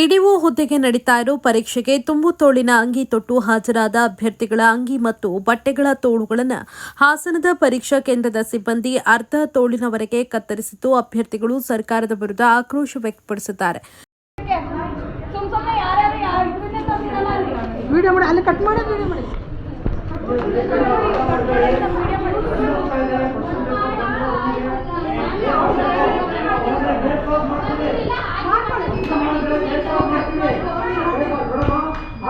PDO ಹುದ್ದೆಗೆ ನಡೀತಾ ಇರೋ ಪರೀಕ್ಷೆಗೆ ತುಂಬು ತೋಳಿನ ಅಂಗಿ ತೊಟ್ಟು ಹಾಜರಾದ ಅಭ್ಯರ್ಥಿಗಳ ಅಂಗಿ ಮತ್ತು ಬಟ್ಟೆಗಳ ತೋಳುಗಳನ್ನು ಹಾಸನದ ಪರೀಕ್ಷಾ ಕೇಂದ್ರದ ಸಿಬ್ಬಂದಿ ಅರ್ಧ ತೋಳಿನವರೆಗೆ ಕತ್ತರಿಸಿದ್ದು ಅಭ್ಯರ್ಥಿಗಳು ಸರ್ಕಾರದ ವಿರುದ್ಧ ಆಕ್ರೋಶ ವ್ಯಕ್ತಪಡಿಸಿದ್ದಾರೆ ಮಾಡಿ ವಿಡಿಯೋ ಮಾಡಿ ಸರ್ ಏನು ಸರ್ ಆರ್ಗ್ಯೂ ಮಾಡ್ಬಾರ್ದು ಏನು ಸರ್ ಆರ್ಗ್ಯೂ ಮಾಡ್ಬಾರ್ದು ಹೇಳಿ ಫಸ್ಟು ಇರೋ ಇನ್ಸ್ಟ್ರಕ್ಷನ್ ಕರೆಕ್ಟಾಗಿ ಕೊಡ್ಬೇಕಿತ್ತಲ್ವಾ ಇಷ್ಟು ಜನ ಡ್ರೆಸ್ ಇದ್ರೆ ಕಟ್ ಮಾಡೋದು ಬಂದು ಮತ್ತೆ ಇನ್ಸ್ಟ್ರಕ್ಷನ್ ಕೊಟ್ಟಿದ್ರೆ ಹಾಕೊಂಡು ಬರ್ತಾ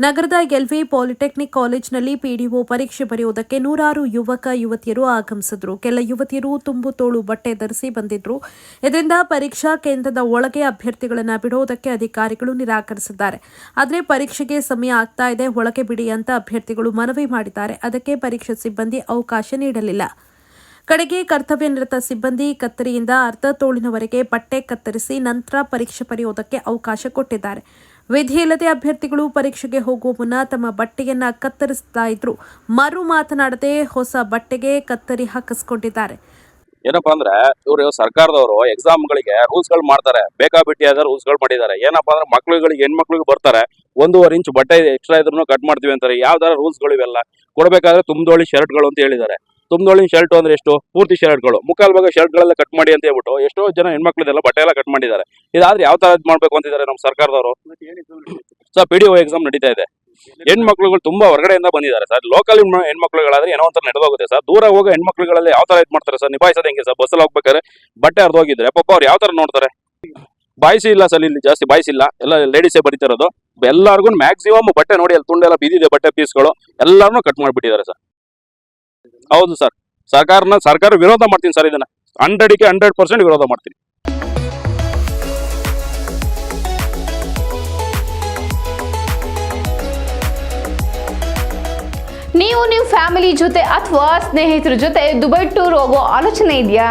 ನಗರದ ಎಲ್ವಿ ಪಾಲಿಟೆಕ್ನಿಕ್ ಕಾಲೇಜ್ನಲ್ಲಿ ಪಿಡಿಒ ಪರೀಕ್ಷೆ ಬರೆಯುವುದಕ್ಕೆ ನೂರಾರು ಯುವಕ, ಯುವತಿಯರು ಆಗಮಿಸಿದ್ರು. ಕೆಲ ಯುವತಿಯರು ತುಂಬು ತೋಳು ಬಟ್ಟೆ ಧರಿಸಿ ಬಂದಿದ್ರು. ಇದರಿಂದ ಪರೀಕ್ಷಾ ಕೇಂದ್ರದ ಒಳಗೆ ಅಭ್ಯರ್ಥಿಗಳನ್ನು ಬಿಡುವುದಕ್ಕೆ ಅಧಿಕಾರಿಗಳು ನಿರಾಕರಿಸಿದ್ದಾರೆ. ಆದರೆ ಪರೀಕ್ಷೆಗೆ ಸಮಯ ಆಗ್ತಾ ಇದೆ, ಒಳಗೆ ಬಿಡಿ ಅಂತ ಅಭ್ಯರ್ಥಿಗಳು ಮನವಿ ಮಾಡಿದ್ದಾರೆ. ಅದಕ್ಕೆ ಪರೀಕ್ಷಾ ಸಿಬ್ಬಂದಿ ಅವಕಾಶ ನೀಡಲಿಲ್ಲ. ಕಡೆಗೆ ಕರ್ತವ್ಯ ನಿರತ ಸಿಬ್ಬಂದಿ ಕತ್ತರಿಯಿಂದ ಅರ್ಧ ತೋಳಿನವರೆಗೆ ಬಟ್ಟೆ ಕತ್ತರಿಸಿ ನಂತರ ಪರೀಕ್ಷೆ ಬರೆಯುವುದಕ್ಕೆ ಅವಕಾಶ ಕೊಟ್ಟಿದ್ದಾರೆ. ವಿಧಿಯಿಲ್ಲದೆ ಅಭ್ಯರ್ಥಿಗಳು ಪರೀಕ್ಷೆಗೆ ಹೋಗುವ ಮುನ್ನ ತಮ್ಮ ಬಟ್ಟೆಯನ್ನ ಕತ್ತರಿಸ್ತಾ ಇದ್ರು. ಮರು ಮಾತನಾಡದೆ ಹೊಸ ಬಟ್ಟೆಗೆ ಕತ್ತರಿ ಹಾಕಿಸ್ಕೊಂಡಿದ್ದಾರೆ. ಏನಪ್ಪಾ ಅಂದ್ರೆ ಇವರು ಸರ್ಕಾರದವರು ಎಕ್ಸಾಮ್ ಗಳಿಗೆ ರೂಲ್ಸ್ಗಳು ಮಾಡ್ತಾರೆ. ಬೇಕಾಬಿಟ್ಟಿಯಾದ ರೂಲ್ಸ್ಗಳು ಮಾಡಿದ್ದಾರೆ. ಏನಪ್ಪಾ ಅಂದ್ರೆ ಮಕ್ಳುಗಳಿಗೆ, ಹೆಣ್ಮಕ್ಳಿಗೆ ಬರ್ತಾರೆ. ಒಂದೂವರೆ ಇಂಚ್ ಬಟ್ಟೆ ಎಕ್ಸ್ಟ್ರಾ ಇದ್ರೂ ಕಟ್ ಮಾಡ್ತೀವಿ ಅಂತಾರೆ. ಯಾವ್ದಾರ ರೂಲ್ಸ್ಗಳು ಇವೆಲ್ಲ. ಕೊಡ್ಬೇಕಾದ್ರೆ ತುಂಬದೋಳಿ ಶರ್ಟ್ಗಳು ಅಂತ ಹೇಳಿದ್ದಾರೆ. ತುಂಬದೋಳಿ ಶರ್ಟ್ ಅಂದ್ರೆ ಎಷ್ಟು? ಪೂರ್ತಿ ಶರ್ಟ್ಗಳು ಮುಕ್ಕಾಲ್ ಭಾಗ ಶರ್ಟ್ ಗಳೆಲ್ಲ ಕಟ್ ಮಾಡಿ ಅಂತ ಹೇಳ್ಬಿಟ್ಟು ಎಷ್ಟೋ ಜನ ಹೆಣ್ಮಕ್ಳದೆಲ್ಲ ಬಟ್ಟೆ ಎಲ್ಲ ಕಟ್ ಮಾಡಿದ್ದಾರೆ. ಇದಾದ್ರೆ ಯಾವ ತರ ಮಾಡ್ಬೇಕು ಅಂತಿದ್ದಾರೆ ನಮ್ಮ ಸರ್ಕಾರದವರು? Sir P D O exam ನಡೀತಾ ಇದೆ. ಹೆಣ್ಮಕ್ಳುಗಳು ತುಂಬಾ ಹೊರಗಡೆಯಿಂದ ಬಂದಿದ್ದಾರೆ ಸರ್. ಲೋಕಲ್ ಹೆಣ್ಮಕ್ಳುಗಳಾದ್ರೆ ಏನೋ ಒಂಥರ ನಡೆದೋಗುತ್ತೆ ಸರ್. ದೂರ ಹೋಗೋ ಹೆಣ್ಮಕ್ಳುಗಳಲ್ಲಿ ಯಾವ ತರ ಇದ್ ಮಾಡ್ತಾರೆ ಸರ್? ನಿಭಾಯಿಸೋದು ಹೆಂಗೆ ಸರ್? ಬಸ್ಸಲ್ಲಿ ಹೋಗ್ಬೇಕಾದ್ರೆ ಬಟ್ಟೆ ಹೋಗಿದ್ರೆ ಪಾಪ ಅವ್ರು ಯಾವ ತರ ನೋಡ್ತಾರೆ? ಬಾಯ್ಸಿ ಇಲ್ಲ ಸರ್ ಇಲ್ಲಿ ಜಾಸ್ತಿ ಬಾಯ್ಸ್ ಇಲ್ಲ. ಎಲ್ಲ ಲೇಡೀಸೇ ಬರೀತಿರೋದು ಎಲ್ಲಾರ್ಗು ಮ್ಯಾಕ್ಸಿಮಮ್ ಬಟ್ಟೆ ನೋಡಿ, ಅಲ್ಲಿ ತುಂಡೆಲ್ಲ ಬಿದ್ದಿದೆ ಬಟ್ಟೆ ಪೀಸ್ಗಳು ಎಲ್ಲಾರನ್ನೂ ಕಟ್ ಮಾಡಿಬಿಟ್ಟಿದ್ದಾರೆ ಸರ್. ಹೌದು ಸರ್. ಸರ್ಕಾರನ, ಸರ್ಕಾರ ವಿರೋಧ ಮಾಡ್ತೀನಿ ಸರ್ ಇದನ್ನ. ಹಂಡ್ರೆಡ್ಗೆ ಹಂಡ್ರೆಡ್ ಪರ್ಸೆಂಟ್ ವಿರೋಧ ಮಾಡ್ತೀನಿ. ನೀವು ನಿಮ್ಮ ಫ್ಯಾಮಿಲಿ ಜೊತೆ ಅಥವಾ ಸ್ನೇಹಿತರ ಜೊತೆ ದುಬೈ ಟೂರ್ ಹೋಗೋ ಆಲೋಚನೆ ಇದೆಯಾ?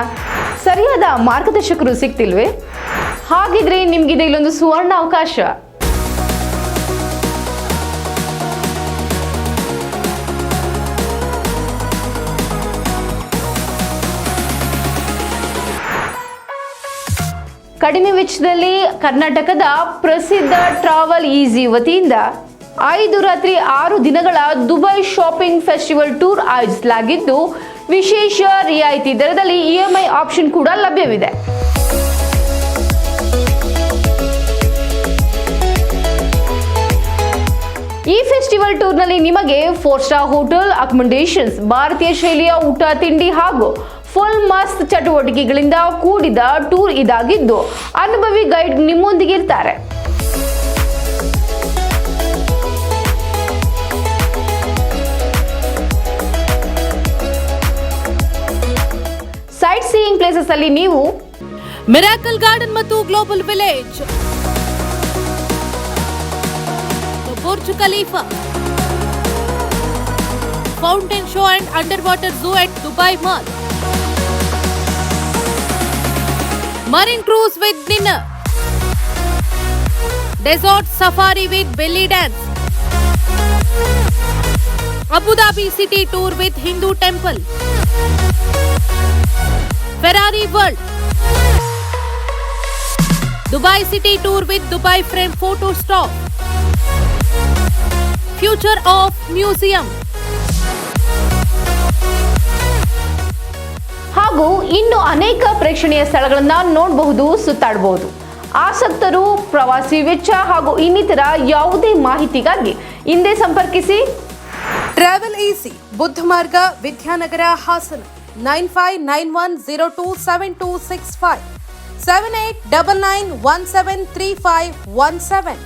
ಸರಿಯಾದ ಮಾರ್ಗದರ್ಶಕರು ಸಿಗ್ತಿಲ್ವೇ? ಹಾಗಿದ್ರೆ ನಿಮ್ಗಿದೆ ಇಲ್ಲೊಂದು ಸುವರ್ಣ ಅವಕಾಶ ಕಡಿಮೆ ವೆಚ್ಚದಲ್ಲಿ ಕರ್ನಾಟಕದ ಪ್ರಸಿದ್ಧ ಟ್ರಾವೆಲ್ ಈಸಿ ವತಿಯಿಂದ ಐದು ರಾತ್ರಿ ಆರು ದಿನಗಳ ದುಬೈ ಶಾಪಿಂಗ್ ಫೆಸ್ಟಿವಲ್ ಟೂರ್ ಆಯೋಜಿಸಲಾಗಿದ್ದು, ವಿಶೇಷ ರಿಯಾಯಿತಿ ದರದಲ್ಲಿ ಇಎಂಐ ಆಪ್ಷನ್ ಕೂಡ ಲಭ್ಯವಿದೆ. ಈ ಫೆಸ್ಟಿವಲ್ ಟೂರ್ನಲ್ಲಿ ನಿಮಗೆ ಫೋರ್ ಸ್ಟಾರ್ ಹೋಟೆಲ್ ಅಕಾಮಿಡೇಷನ್ಸ್ ಭಾರತೀಯ ಶೈಲಿಯ ಊಟ, ತಿಂಡಿ ಹಾಗೂ ಫುಲ್ ಮಸ್ತ್ ಚಟುವಟಿಕೆಗಳಿಂದ ಕೂಡಿದ ಟೂರ್ ಇದಾಗಿದ್ದು ಅನುಭವಿ ಗೈಡ್ ನಿಮ್ಮೊಂದಿಗೆ ಇರ್ತಾರೆ ಸೈಟ್ ಸೀಯಿಂಗ್ ಪ್ಲೇಸಸ್ ಅಲ್ಲಿ ನೀವು ಮಿರಾಕಲ್ ಗಾರ್ಡನ್ ಮತ್ತು global village Burj fountain show and underwater zoo at Dubai mall Marine cruise with dinner desert safari with belly dance Abu Dhabi city tour with Hindu temple Ferrari world Dubai City Tour with Dubai Frame Photo Stop. Future of Museum. ಹಾಗೂ ಇನ್ನು ಅನೇಕ ಪ್ರೇಕ್ಷಣೀಯ ಸ್ಥಳಗಳನ್ನು ನೋಡಬಹುದು, ಸುತ್ತಾಡಬಹುದು. ಆಸಕ್ತರು, ಪ್ರವಾಸಿ ವೆಚ್ಚ ಹಾಗೂ ಇನ್ನಿತರ ಯಾವುದೇ ಮಾಹಿತಿಗಾಗಿ ಹಿಂದೆ ಸಂಪರ್ಕಿಸಿ. Travel easy Buddha Marg, Vidyanagar, Hassan, nine five nine one zero two seven two six five, seven eight double nine one seven three five one seven.